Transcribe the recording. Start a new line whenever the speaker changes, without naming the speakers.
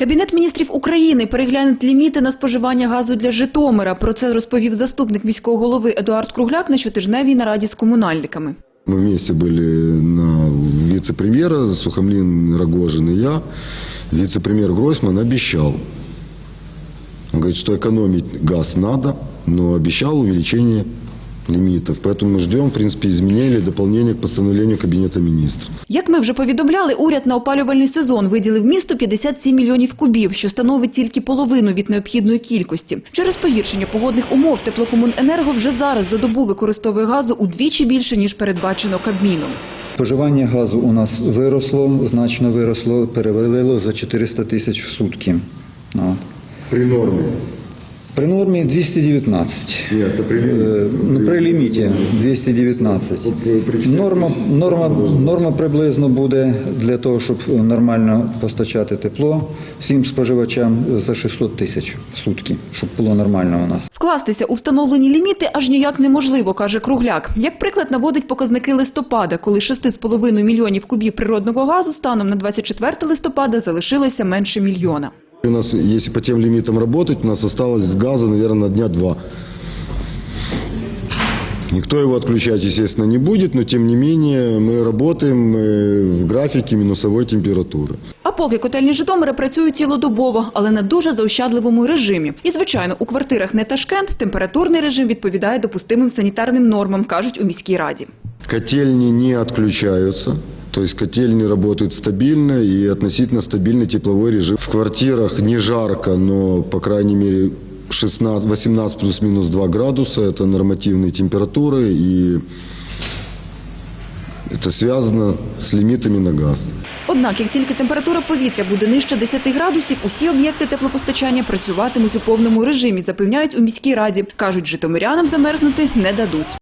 Кабінет міністрів України переглянуть ліміти на споживання газу для Житомира. Про це розповів заступник міського голови Едуард Кругляк на щотижневій нараді з комунальниками.
Мы вместе были на вице-премьера, Сухомлин, Рогожин и я. Вице-премьер Гройсман обещал. Он говорит, что экономить газ надо, но обещал увеличение лимитов. Поэтому мы ждем, в принципе, изменения, дополнения к постановлению Кабинета министров.
Як ми вже повідомляли, уряд на опалювальний сезон виділив місту 57 мільйонів кубів, що становить тільки половину від необхідної кількості. Через погіршення погодних умов теплокомуненерго вже зараз за добу використовує газу удвічі більше, ніж передбачено Кабміном.
Споживання газу у нас виросло, значно виросло, перевалило за 400 тисяч в сутки. От.
При норме.
При нормі 219.
Нет, это при
Е, ну, При ліміті 219. Норма, норма, норма приблизно буде для того, щоб нормально постачати тепло всім споживачам за 600 тисяч в сутки, щоб було нормально у нас.
Вкластися у встановлені ліміти аж ніяк неможливо, каже Кругляк. Як приклад наводить показники листопада, коли 6,5 мільйонів кубів природного газу станом на 24 листопада залишилося менше мільйона.
У нас, если по тем лимитам работать, у нас осталось газа, наверное, на дня два. Никто его отключать, естественно, не будет, но тем не менее мы работаем э, в графике минусовой температуры.
А поки котельні Житомира працюють цілодобово, але на дуже заощадливому режимі. І, звичайно, у квартирах не Ташкент температурний режим відповідає допустимим санітарним нормам, кажуть у міській раді.
Котельни не отключаются. То есть котельни работают стабильно и относительно стабильный тепловой режим. В квартирах не жарко, но, по крайней мере, 16, 18 плюс-минус 2 градуса – это нормативные температуры, и это связано с лимитами на газ.
Однак, як тільки температура повітря буде нижче 10 градусів, усі об'єкти теплопостачання працюватимуть у повному режимі, запевняють у міській раді. Кажуть, житомирянам замерзнути не дадуть.